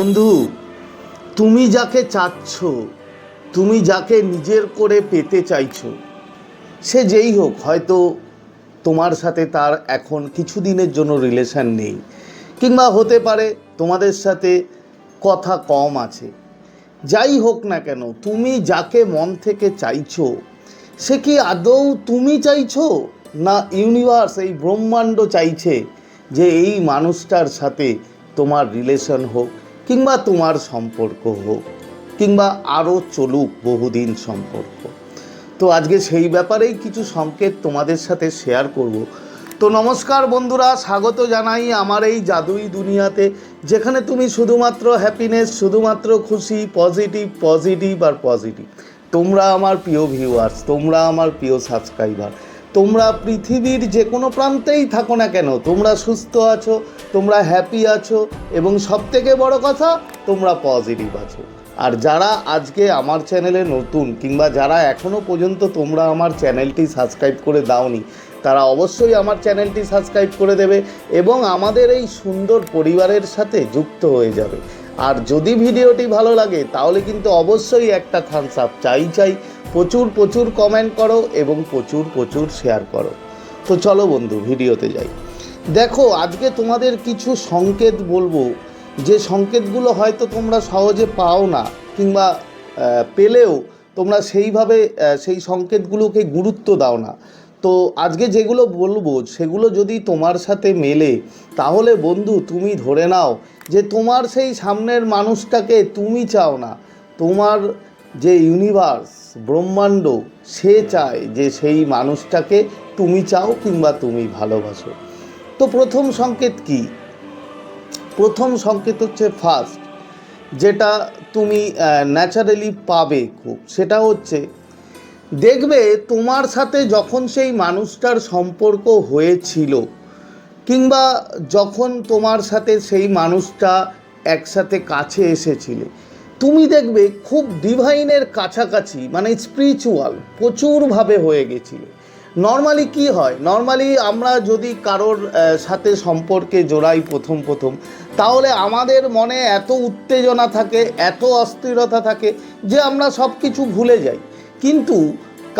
বন্ধু, তুমি যাকে চাচ্ছ, তুমি যাকে নিজের করে পেতে চাইছো, সে যেই হোক, হয়তো তোমার সাথে তার এখন কিছু দিনের জন্য রিলেশন নেই, কিংবা হতে পারে তোমাদের সাথে কথা কম আছে। যাই হোক না কেন, তুমি যাকে মন থেকে চাইছো, সে কি আদৌ তুমি চাইছো, না ইউনিভার্স এই ব্রহ্মাণ্ড চাইছে যে এই মানুষটার সাথে তোমার রিলেশন হোক? কিংবা তোমার সম্পর্ক হোক, কিংবা আরও চলুক বহুদিন সম্পর্ক। তো আজকে সেই ব্যাপারেই কিছু সংকেত তোমাদের সাথে শেয়ার করব। তো নমস্কার বন্ধুরা, স্বাগত জানাই আমার এই জাদুই দুনিয়াতে, যেখানে তুমি শুধুমাত্র হ্যাপিনেস শুধুমাত্র খুশি পজিটিভ পজিটিভ আর পজিটিভ তোমরা আমার প্রিয় ভিউয়ার্স তোমরা আমার প্রিয় সাবস্ক্রাইবার তোমরা পৃথিবীর যে কোনো প্রান্তেই থাকো না কেন, তোমরা সুস্থ আছো, তোমরা হ্যাপি আছো এবং সবথেকে বড় কথা, তোমরা পজিটিভ আছো। আর যারা আজকে আমার চ্যানেলে নতুন কিংবা যারা এখনও পর্যন্ত তোমরা আমার চ্যানেলটি সাবস্ক্রাইব করে দাওনি, তারা অবশ্যই আমার চ্যানেলটি সাবস্ক্রাইব করে দেবে এবং আমাদের এই সুন্দর পরিবারের সাথে যুক্ত হয়ে যাবে। আর যদি ভিডিওটি ভালো লাগে, তাহলে কিন্তু অবশ্যই একটা থামস আপ চাই চাই প্রচুর প্রচুর কমেন্ট করো এবং প্রচুর প্রচুর শেয়ার করো। তো চলো বন্ধু, ভিডিওতে যাই। দেখো, আজকে তোমাদের কিছু সংকেত বলব। যে সংকেতগুলো হয়তো তোমরা সহজে পাও না কিংবা পেলেও তোমরা সেইভাবে সেই সংকেতগুলোকে গুরুত্ব দাও না। তো আজকে যেগুলো বলব, সেগুলো যদি তোমার সাথে মেলে, তাহলে বন্ধু তুমি ধরে নাও যে তোমার সেই সামনের মানুষটাকে তুমি চাও না। তোমার যে ইউনিভার্স ব্রহ্মাণ্ড, সে চায় যে সেই মানুষটাকে তুমি চাও কিংবা তুমি ভালোবাসো। তো প্রথম সংকেত কি? প্রথম সংকেত হচ্ছে ফার্স্ট যেটা তুমি ন্যাচারালি পাবে খুব। সেটা হচ্ছে, দেখবে তোমার সাথে যখন সেই মানুষটার সম্পর্ক হয়েছিল, কিংবা যখন তোমার সাথে সেই মানুষটা একসাথে কাছে এসেছিলে তুমি দেখবে খুব ডিভাইনের কাছাকাছি মানে স্পিরিচুয়াল প্রচুরভাবে হয়ে গেছিলে। নর্মালি কি হয়? নর্মালি আমরা যদি কারোর সাথে সম্পর্কে জোড়াই প্রথম প্রথম, তাহলে আমাদের মনে এত উত্তেজনা থাকে, এত অস্থিরতা থাকে যে আমরা সব কিছু ভুলে যাই। কিন্তু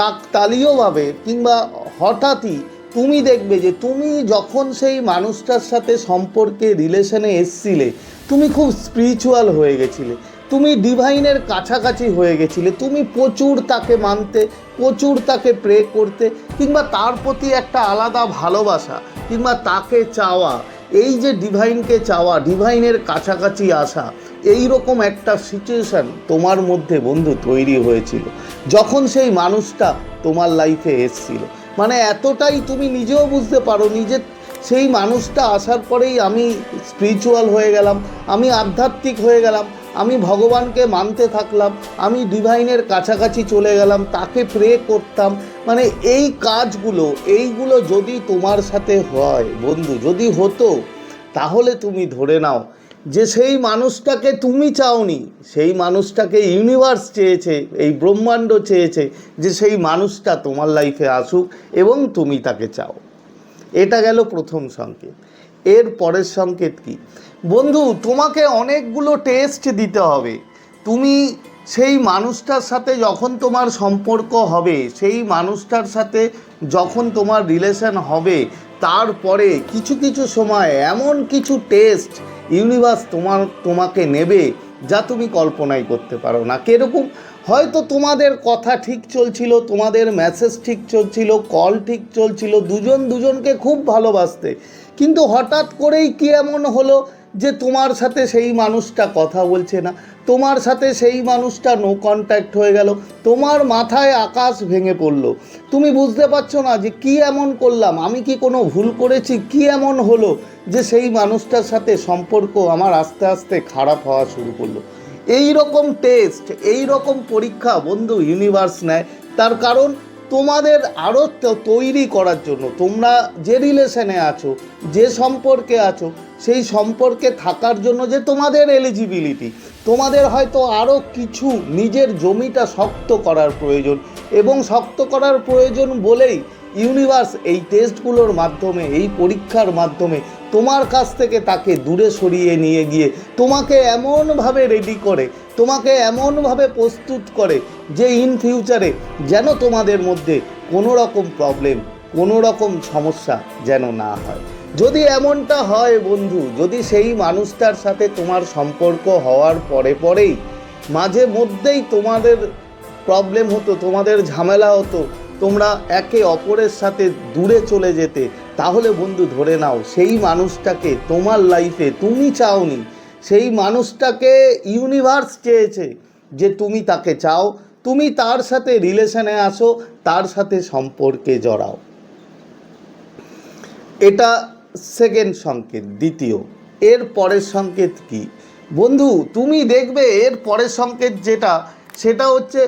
কাকতালীয়ভাবে কিংবা হঠাৎই তুমি দেখবে যে তুমি যখন সেই মানুষটার সাথে সম্পর্কে রিলেশনে এসছিলে, তুমি খুব স্পিরিচুয়াল হয়ে গেছিলে। তুমি ডিভাইনের কাছাকাছি হয়ে গেছিলে, তুমি প্রচুর তাকে মানতে, প্রচুর তাকে প্রে করতে, কিংবা তার প্রতি একটা আলাদা ভালোবাসা, কিংবা তাকে চাওয়া, এই যে ডিভাইনকে চাওয়া ডিভাইনের কাছাকাছি আসা এই রকম একটা সিচুয়েশন তোমার মধ্যে বন্ধু তৈরি হয়েছিল, যখন সেই মানুষটা তোমার লাইফে এসছিল। মানে এতটাই তুমি নিজেও বুঝতে পারো নিজে সেই মানুষটা আসার পরেই আমি স্পিরিচুয়াল হয়ে গেলাম, আমি আধ্যাত্মিক হয়ে গেলাম আমি ভগবানকে মানতে থাকলাম, আমি ডিভাইনের কাছাকাছি চলে গেলাম, তাকে প্রে করতাম। মানে এই কাজগুলো, এইগুলো যদি তোমার সাথে হয়, বন্ধু, যদি হতো, তাহলে তুমি ধরে নাও যে সেই মানুষটাকে তুমি চাওনি, সেই মানুষটাকে ইউনিভার্স চেয়েছে, এই ব্রহ্মাণ্ড চেয়েছে যে সেই মানুষটা তোমার লাইফে আসুক এবং তুমি তাকে চাও। এটা গেল প্রথম সংকেত। এর পরের সংকেত কি? বন্ধু, তোমাকে অনেকগুলো টেস্ট দিতে হবে। তুমি সেই মানুষটার সাথে যখন তোমার সম্পর্ক হবে, সেই মানুষটার সাথে যখন তোমার রিলেশন হবে, তারপরে কিছু কিছু সময় এমন কিছু টেস্ট ইউনিভার্স তোমার, তোমাকে নেবে যা তুমি কল্পনাই করতে পারো না। কীরকম? হয়তো তোমাদের কথা ঠিক চলছিল, তোমাদের মেসেজ ঠিক চলছিল কল ঠিক চলছিল, দুজন দুজনকে খুব ভালোবাসতে। কিন্তু হঠাৎ করেই কি এমন হলো যে তোমার সাথে সেই মানুষটা কথা বলছে না? তোমার সাথে সেই মানুষটা নো কন্ট্যাক্ট হয়ে গেল। তোমার মাথায় আকাশ ভেঙে পড়ল। তুমি বুঝতে পারছ না যে কি এমন করলাম? আমি কি কোনো ভুল করেছি? কি এমন হলো যে সেই মানুষটার সাথে সম্পর্ক আমার আস্তে আস্তে খারাপ হওয়া শুরু করল? এই রকম টেস্ট এই রকম পরীক্ষা বন্ধু ইউনিভার্স নেয়। তার কারণ তোমাদের আরও তৈরি করার জন্য, তোমরা যে রিলেশনে আছো, যে সম্পর্কে আছো, সেই সম্পর্কে থাকার জন্য যে তোমাদের এলিজিবিলিটি তোমাদের হয়তো আরও কিছু নিজের জমিটা শক্ত করার প্রয়োজন এবং শক্ত করার প্রয়োজন বলেই ইউনিভার্স এই টেস্টগুলোর মাধ্যমে, এই পরীক্ষার মাধ্যমে তোমার কাছ থেকে তাকে দূরে সরিয়ে নিয়ে গিয়ে তোমাকে এমনভাবে রেডি করে, তোমাকে এমনভাবে প্রস্তুত করে যে ইন ফিউচারে যেন তোমাদের মধ্যে কোনো রকম প্রবলেম কোনো রকম সমস্যা যেন না হয়। যদি এমনটা হয় বন্ধু, যদি সেই মানুষটার সাথে তোমার সম্পর্ক হওয়ার পরে পরেই, মাঝে মধ্যেই তোমাদের প্রবলেম হতো, তোমাদের ঝামেলা হতো, তোমরা একে অপরের সাথে দূরে চলে যেতে তাহলে বন্ধু ধরে নাও, সেই মানুষটাকে তোমার লাইফে তুমি চাওনি, সেই মানুষটাকে ইউনিভার্স চেয়েছে যে তুমি তাকে চাও, তুমি তার সাথে রিলেশনে আসো, তার সাথে সম্পর্কে জড়াও। এটা সেকেন্ড সংকেত। দ্বিতীয়, এর পরের সংকেত কি? বন্ধু, তুমি দেখবে এর পরের সংকেত যেটা, সেটা হচ্ছে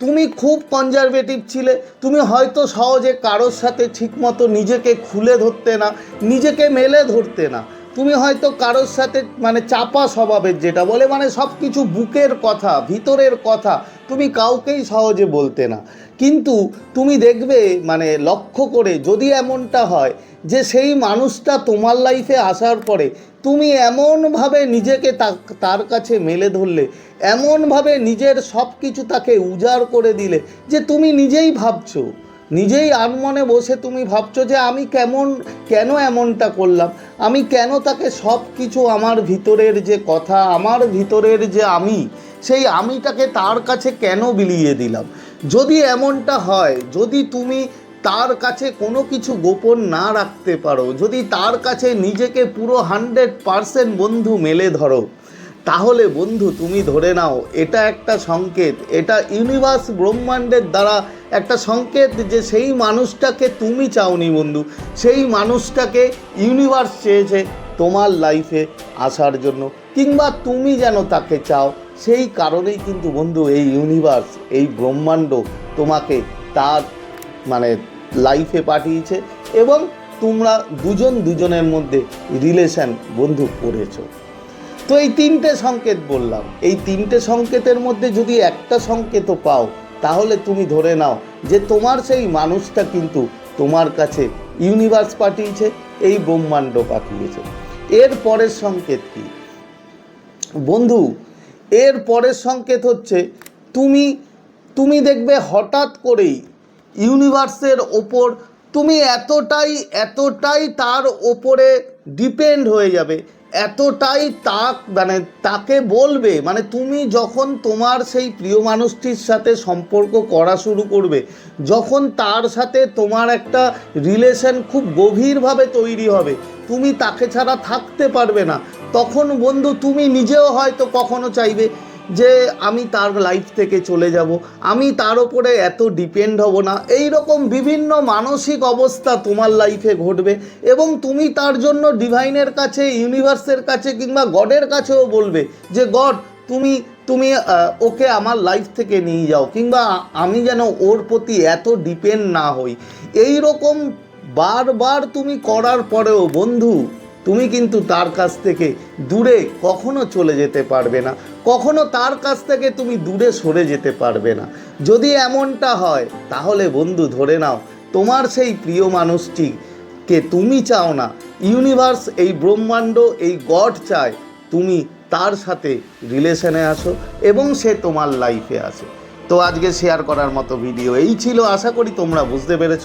তুমি খুব কনজারভেটিভ ছিলে, তুমি হয়তো সহজে কারোর সাথে ঠিকমতো নিজেকে খুলে ধরতে না, নিজেকে মেলে ধরতে না। তুমি হয়তো কারোর সাথে মানে চাপা স্বভাবের যেটা বলে মানে সব কিছু বুকের কথা, ভিতরের কথা, তুমি কাউকেই সহজে বলতে না। কিন্তু তুমি দেখবে মানে লক্ষ্য করে যদি এমনটা হয় যে সেই মানুষটা তোমার লাইফে আসার পরে তুমি এমনভাবে নিজেকে তার কাছে মেলে ধরলে, এমনভাবে নিজের সব কিছু তাকে উজাড় করে দিলে, যে তুমি নিজেই ভাবছ, নিজেই আনমনে বসে তুমি ভাবছ যে আমি কেমন, কেন এমনটা করলাম? আমি কেন তাকে সব কিছু আমার ভিতরের যে কথা, আমার ভিতরের যে আমি, সেই আমিটাকে তার কাছে কেন বিলিয়ে দিলাম? যদি এমনটা হয়, যদি তুমি তার কাছে কোনো কিছু গোপন না রাখতে পারো। যদি তার কাছে নিজেকে পুরো হান্ড্রেড পারসেন্ট বন্ধু মেলে ধরো, তাহলে বন্ধু তুমি ধরে নাও। এটা একটা সংকেত। এটা ইউনিভার্স ব্রহ্মাণ্ডের দ্বারা একটা সংকেত যে সেই মানুষটাকে তুমি চাওনি বন্ধু। সেই মানুষটাকে ইউনিভার্স চেয়েছে তোমার লাইফে আসার জন্য। কিংবা তুমি যেন তাকে চাও, সেই কারণেই কিন্তু বন্ধু এই ইউনিভার্স, এই ব্রহ্মাণ্ড তোমাকে তার মানে লাইফে পাঠিয়েছে এবং তোমরা দুজন দুজনের মধ্যে রিলেশন বন্ধু করেছ। তো এই তিনটে সংকেত বললাম। এই তিনটে সংকেতের মধ্যে যদি একটা সংকেতও পাও, তাহলে তুমি ধরে নাও যে তোমার সেই মানুষটা কিন্তু তোমার কাছে ইউনিভার্স পাঠিয়েছে, এই ব্রহ্মাণ্ড পাঠিয়েছে। এর পরের সংকেত কি? বন্ধু, এর পরের সংকেত হচ্ছে, তুমি তুমি দেখবে হঠাৎ করেই ইউনিভার্সের ওপর তুমি এতটাই এতটাই তার ওপরে ডিপেন্ড হয়ে যাবে। এতটাই তাক মানে তাকে বলবে মানে তুমি যখন তোমার সেই প্রিয় মানুষটির সাথে সম্পর্ক করা শুরু করবে, যখন তার সাথে তোমার একটা রিলেশন খুব গভীরভাবে তৈরি হবে, তুমি তাকে ছাড়া থাকতে পারবে না। তখন বন্ধু তুমি নিজেও হয়তো কখনো চাইবে যে আমি তার লাইফ থেকে চলে যাব, আমি তার ওপরে এত ডিপেন্ড হব না। এই রকম বিভিন্ন মানসিক অবস্থা তোমার লাইফে ঘটবে এবং তুমি তার জন্য ডিভাইনের কাছে ইউনিভার্সের কাছে কিংবা গডের কাছেও বলবে যে গড তুমি তুমি ওকে আমার লাইফ থেকে নিয়ে যাও কিংবা আমি যেন ওর প্রতি এত ডিপেন্ড না হই। এই রকম বারবার তুমি করার পরেও বন্ধু তুমি কিন্তু তার কাছ থেকে দূরে কখনো চলে যেতে পারবে না। কখনো তার কাছ থেকে তুমি দূরে সরে যেতে পারবে না। যদি এমনটা হয়, তাহলে বন্ধু ধরে নাও, তোমার সেই প্রিয় মানুষটিকে তুমি চাও না। ইউনিভার্স, এই ব্রহ্মাণ্ড, এই গড চায় তুমি তার সাথে রিলেশনে আসো এবং সে তোমার লাইফে আসে। তো আজকে শেয়ার করার মতো ভিডিও এই ছিল। আশা করি তোমরা বুঝতে পেরেছ।